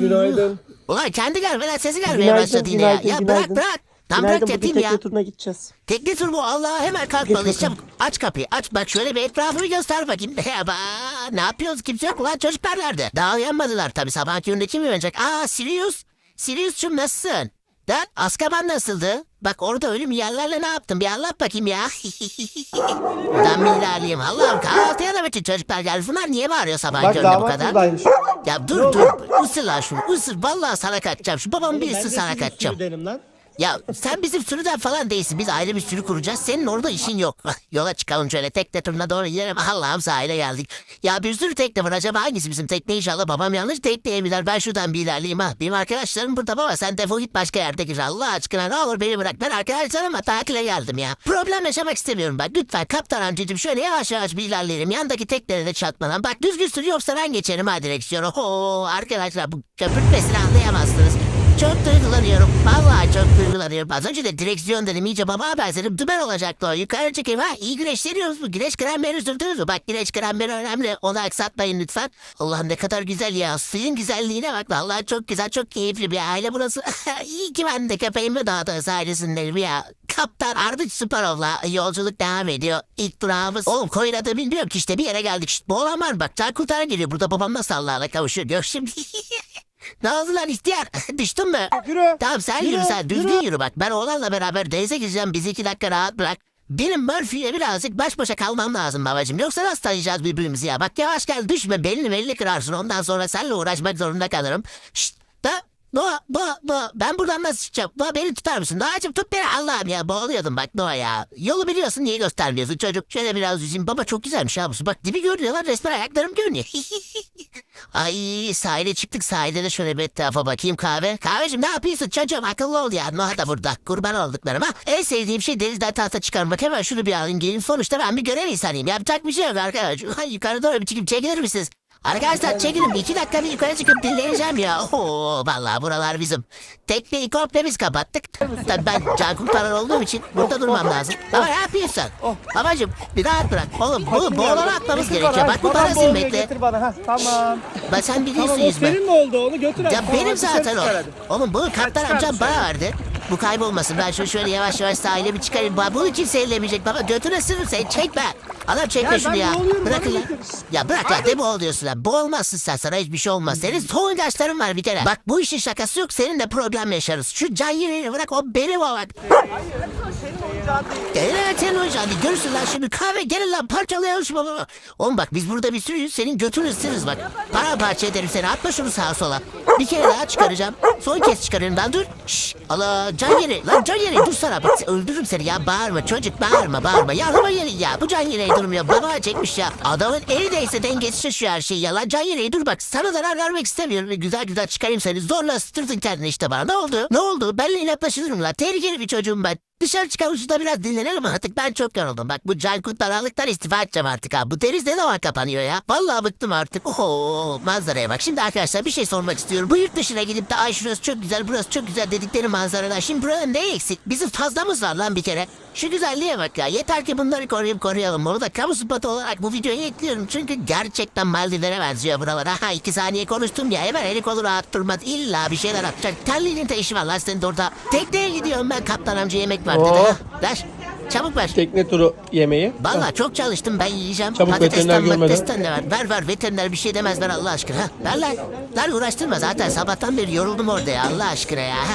Günaydın. Ulan kendi gelmeden sesi gelmeye Günaydın, başladı yine ya. günaydın, Ya bırak günaydın. bırak. Tam Günaydın bırak bugün yatayım tekne ya. turuna gideceğiz. Tekne tur bu Allah hemen kalkmalıyız çabuk. Aç kapıyı aç bak şöyle bir etrafımı göster bakayım. Ya ba, ne yapıyoruz kimse yok lan çocuklar nerede? Daha uyanmadılar tabii sabah köründe kim uyanacak? Aa Sirius. Sirius'cum nasılsın? Da Azkaban nasıldı? Bak orada ölüm yerlerle ne yaptın bir anlat bakayım ya. bir ilerleyeyim Allah'ım kahvaltıya da bütün çocuklar geldi. Bunlar niye bağırıyor sabah Bak köründe bu damat kadar? buradaymış. Ya dur dur ısır lan şunu ısır vallahi sana kaçacağım. Şu babamın bir ısır sana kaçacağım. derim lan. Ya sen bizim sürüden falan değilsin. Biz ayrı bir sürü kuracağız. Senin orada işin yok. Yola çıkalım şöyle tekne turuna doğru gidelim. Allah'ım sahile geldik. Ya bir sürü tekne var. Acaba hangisi bizim tekne inşallah babam yanlış tekneye biner. Ben şuradan bir ilerleyeyim ha. Benim arkadaşlarım burada baba sen defol git başka yerde gir. Allah aşkına ne olur beni bırak. Ben arkadaşlarıma tatile geldim ya. Problem yaşamak istemiyorum bak. Lütfen kaptan amcacığım şöyle yavaş yavaş bir ilerleyelim. Yandaki teknelere de çarpmadan. Bak düzgün sür yoksa ben geçerim ha direksiyonu. Oo, arkadaşlar bu köpürtmesini anlayamazsınız. Çok duygulanıyorum. Vallahi çok duygulanıyorum. Az önce de direksiyon dedim iyice baba haber dedim. Dümen olacaktı o. Yukarı çıkayım ha. İyi güneşleniyoruz mu? Güneş kremberi sürdünüz mü? Bak güneş kremberi önemli. Onu aksatmayın lütfen. Allah ne kadar güzel ya. Suyun güzelliğine bak. Vallahi çok güzel, çok keyifli bir aile burası. İyi ki ben de köpeğimi dağda sahilesindeyim ya. Kaptan Ardıç Süperov'la yolculuk devam ediyor. İlk durağımız. Oğlum koyun adı bilmiyorum ki işte bir yere geldik. İşte bu olan var bak. Can kurtaran geliyor. Burada babam nasıl Allah'la kavuşuyor. Gör şimdi. oldu lan ihtiyar? Düştün mü? Yürü. Tamam sen Yürü, yürü, sen düzgün yürü. yürü. bak. Ben oğlanla beraber denize gireceğim. Bizi iki dakika rahat bırak. Benim Murphy'ye birazcık baş başa kalmam lazım babacığım. Yoksa nasıl tanıyacağız birbirimizi ya? Bak yavaş gel düşme belini belini kırarsın. Ondan sonra seninle uğraşmak zorunda kalırım. Şşt da Doğa, Doğa, Doğa. Ben buradan nasıl çıkacağım? Doğa beni tutar mısın? Doğacığım tut beni Allah'ım ya. Boğuluyordum bak Doğa ya. Yolu biliyorsun niye göstermiyorsun çocuk? Şöyle biraz yüzeyim. Baba çok güzelmiş ha bu. Bak dibi görünüyor lan resmen ayaklarım görünüyor. Ay sahile çıktık sahilde de şöyle bir etrafa bakayım kahve. Kahveciğim ne yapıyorsun çocuğum akıllı ol ya. Noha da burada kurban olduklarıma. En sevdiğim şey denizden tahta çıkarmak. Hemen şunu bir alayım gelin. Sonuçta ben bir görev insanıyım. Yapacak bir şey yok arkadaş. Ay, yukarı doğru bir çıkıp çekilir misiniz? Arkadaşlar çekilin iki dakika bir yukarı çıkıp dinleneceğim ya. Oo, vallahi buralar bizim. Tekneyi komple biz kapattık. Tabii ben can kurtaran olduğum için burada durmam lazım. Baba ne yapıyorsun? Babacım bir rahat bırak. Oğlum bu boğulana atmamız gerekiyor. Bak bu boğuluyor, bekle. Getir bana. Ha, tamam. Ben sen biliyorsun Tamam yüzme. senin mi oldu onu götür. Ya benim zaten o. Oğlum bunu kaptan amcam bana verdi. Bu kaybolmasın. Ben şunu şöyle yavaş yavaş sahile bir çıkarayım. Ba- Bunu kimse ellemeyecek. Baba götüne sırrım sen. Çekme. Adam çekme Ya şunu ben ya. boğuluyorum, Bırakın bana ya. bırak ya. Ne boğuluyorsun lan? Boğulmazsın sen. Sana hiçbir şey olmaz. Senin son ilaçların var bir kere. Bak bu işin şakası yok. Seninle problem yaşarız. Şu can yerini bırak. O benim o bak. Evet senin oyuncağın değil. Görürsün lan şimdi kahve gelin lan parçalayalım şu baba. Oğlum bak biz burada bir sürüyüz senin götünü ısırırız bak. Paramparça ederim seni atma şunu sağa sola. Bir kere daha çıkaracağım. Son kez çıkarırım ben dur. Şşş Allah can yeri lan can yeri dur sana bak öldürürüm seni ya bağırma çocuk bağırma bağırma. Yardıma gelin ya bu can yeri durmuyor baba çekmiş ya. Adamın eli değse dengesi şaşıyor her şey ya lan can yeri dur bak sana zarar vermek istemiyorum. Güzel güzel çıkarayım seni zorla ısıtırsın kendini işte bana ne oldu? Ne oldu? Benle inatlaşılır lan tehlikeli bir çocuğum ben. Dışarı çıkan ucunda biraz dinlenelim artık. Ben çok yoruldum. Bak bu can kurtaranlıktan istifa edeceğim artık ha. Bu deniz ne zaman kapanıyor ya? Vallahi bıktım artık. Oho manzaraya bak. Şimdi arkadaşlar bir şey sormak istiyorum. Bu yurt dışına gidip de ay şurası çok güzel burası çok güzel dedikleri manzaralar. Şimdi burada ne eksik? Bizim fazlamız var lan bir kere. Şu güzelliğe bak ya. Yeter ki bunları koruyup koruyalım. Onu da kamu spotu olarak bu videoya ekliyorum. Çünkü gerçekten Maldivlere benziyor buralara. Ha iki saniye konuştum ya. Hemen eli kolu rahat durmaz. İlla bir şeyler atacak. Terliğinin de işi var lan senin orada. Tekneye gidiyorum ben. Kaptan amca yemek var dedi. Oh. Ha, Ver. Çabuk ver. Tekne turu yemeği. Vallahi çok çalıştım ben yiyeceğim. Çabuk Patatesten, veteriner görmeden. patatesten de ver. Ver ver veteriner bir şey demez ver Allah aşkına. Ha, ver lan. Lan uğraştırma zaten sabahtan beri yoruldum orada ya Allah aşkına ya. Ha.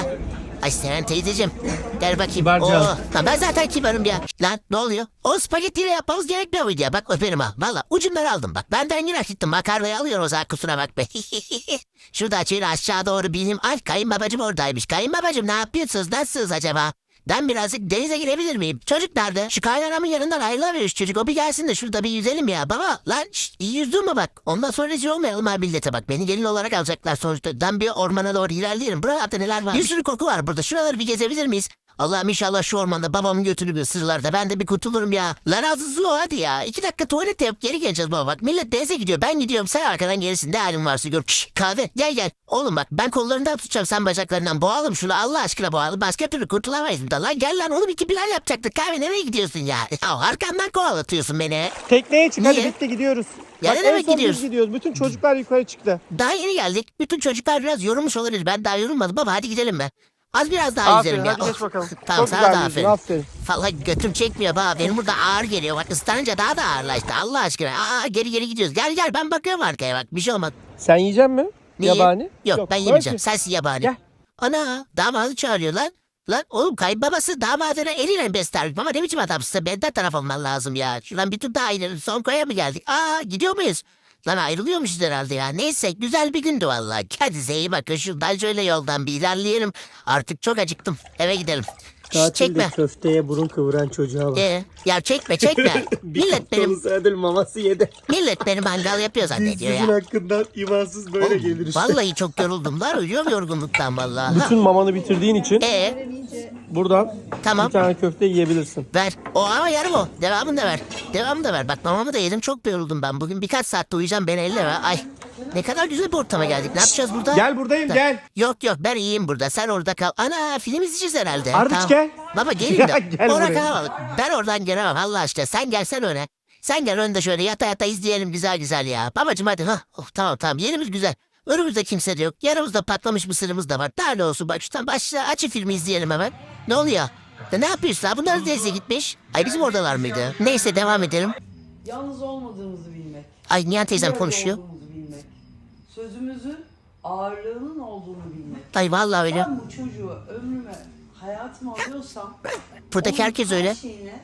Ay Seren teyzeciğim. Gel bakayım. Oo, lan ben zaten kibarım ya. Lan ne oluyor? O spagettiyle yapmamız gerekmiyor muydu ya? Bak öperim ha. Valla ucundan aldım bak. Benden yine gittim. Makarnayı alıyorum o zaman kusura bak be. Şurada şöyle aşağı doğru bineyim. Ay kayınbabacım oradaymış. Kayınbabacım ne yapıyorsunuz? Nasılsınız acaba? Ben birazcık denize girebilir miyim? Çocuk nerede? Şu kaynanamın yanından ayrılamıyor şu çocuk. O bir gelsin de şurada bir yüzelim ya. Baba lan şşt, iyi yüzdün mü bak? Ondan sonra rezil olmayalım ha millete bak. Beni gelin olarak alacaklar sonuçta. Ben bir ormana doğru ilerleyelim. Buralarda neler var? Bir sürü koku var burada. Şuraları bir gezebilir miyiz? Allah'ım inşallah şu ormanda babamın götünü bir ısırırlar ben de bir kurtulurum ya. Lan ağzınızı o hadi ya. İki dakika tuvalet yapıp geri geleceğiz baba bak. Millet denize gidiyor. Ben gidiyorum sen arkadan gerisin. Ne halin varsa gör. Şş, kahve gel gel. Oğlum bak ben kollarından tutacağım sen bacaklarından. Boğalım şunu Allah aşkına boğalım. Başka türlü kurtulamayız buradan. Lan gel lan oğlum iki plan yapacaktık. Kahve nereye gidiyorsun ya? Ya arkamdan kovalatıyorsun beni. Tekneye çık hadi Niye? bitti gidiyoruz. Ya ne en demek son gidiyoruz? biz gidiyoruz. Bütün çocuklar yukarı çıktı. Daha yeni geldik. Bütün çocuklar biraz yorulmuş olabilir. Ben daha yorulmadım ama hadi gidelim be. Az biraz daha Aferin, yüzelim ya. hadi geç Of. bakalım. Tamam Çok sana güzel da yüzdün, aferin. aferin. Vallahi götüm çekmiyor baba. Benim burada ağır geliyor. Bak ıslanınca daha da ağırlaştı. Allah aşkına. Aa, geri geri gidiyoruz. Gel gel ben bakıyorum arkaya bak. Bir şey olmaz. Sen yiyecek mi? Niye? Yabani? Yok, ben yemeyeceğim. ye. Sensin yabani. Gel. Ana damadı çağırıyor lan. Lan oğlum kayınbabası damadına eliyle besler. Ama ne biçim adamsın benden taraf olman lazım ya. Şuradan bir tur daha inelim son koya mı geldik? Aa gidiyor muyuz? Lan ayrılıyormuşuz herhalde ya. Neyse güzel bir gündü vallahi. Kendinize iyi bakın. Şuradan şöyle yoldan bir ilerleyelim. Artık çok acıktım. Eve gidelim. Tatilde çekme. köfteye burun kıvıran çocuğa bak. Ee, ya çekme çekme. millet benim Sadel maması yedi. millet benim mangal yapıyor zannediyor Sizin ya. hakkından imansız böyle Oğlum, gelir işte. Vallahi çok yoruldum lan. Ölüyorum yorgunluktan vallahi. Bütün mamanı bitirdiğin için Ee, buradan Tamam. bir tane köfte yiyebilirsin. Ver. O ama yarım o. Devamını da ver. Devamını da ver. Bak mamamı da yedim. Çok yoruldum ben. Bugün birkaç saatte uyuyacağım. Beni elle ver. Ay. Ne kadar güzel bir ortama geldik. Ne yapacağız burada? Gel buradayım Da- gel. Yok yok ben iyiyim burada. Sen orada kal. Ana film izleyeceğiz herhalde. Ardıç gel. Baba gelin de. Gel Orada buraya. kalalım. Ben oradan gelemem Allah aşkına. Sen gelsen öne. Sen gel önde şöyle yata yata izleyelim güzel güzel ya. Babacım hadi. ha. Oh, tamam tamam yerimiz güzel. Önümüzde kimse de yok. Yanımızda patlamış mısırımız da var. Daha ne olsun bak şuradan başla açı filmi izleyelim hemen. Ne oluyor? Ya ne yapıyorsun? Ha, Bunlar nereye gitmiş? Ay bizim oradalar mıydı? Neyse devam edelim. Yalnız olmadığımızı bilmek. Ay Nihan teyzem konuşuyor. Sözümüzün ağırlığının olduğunu bilmek. Ay vallahi öyle. Ben bu çocuğu ömrüme, hayatıma alıyorsam... Buradaki onun herkes her öyle. şeyine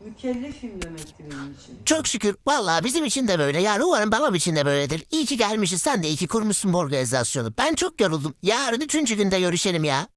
mükellefim demektir benim için. Çok şükür. Vallahi bizim için de böyle. Yani umarım babam için de böyledir. İyi ki gelmişiz. Sen de iyi ki kurmuşsun bu organizasyonu. Ben çok yoruldum. Yarın üçüncü günde görüşelim ya.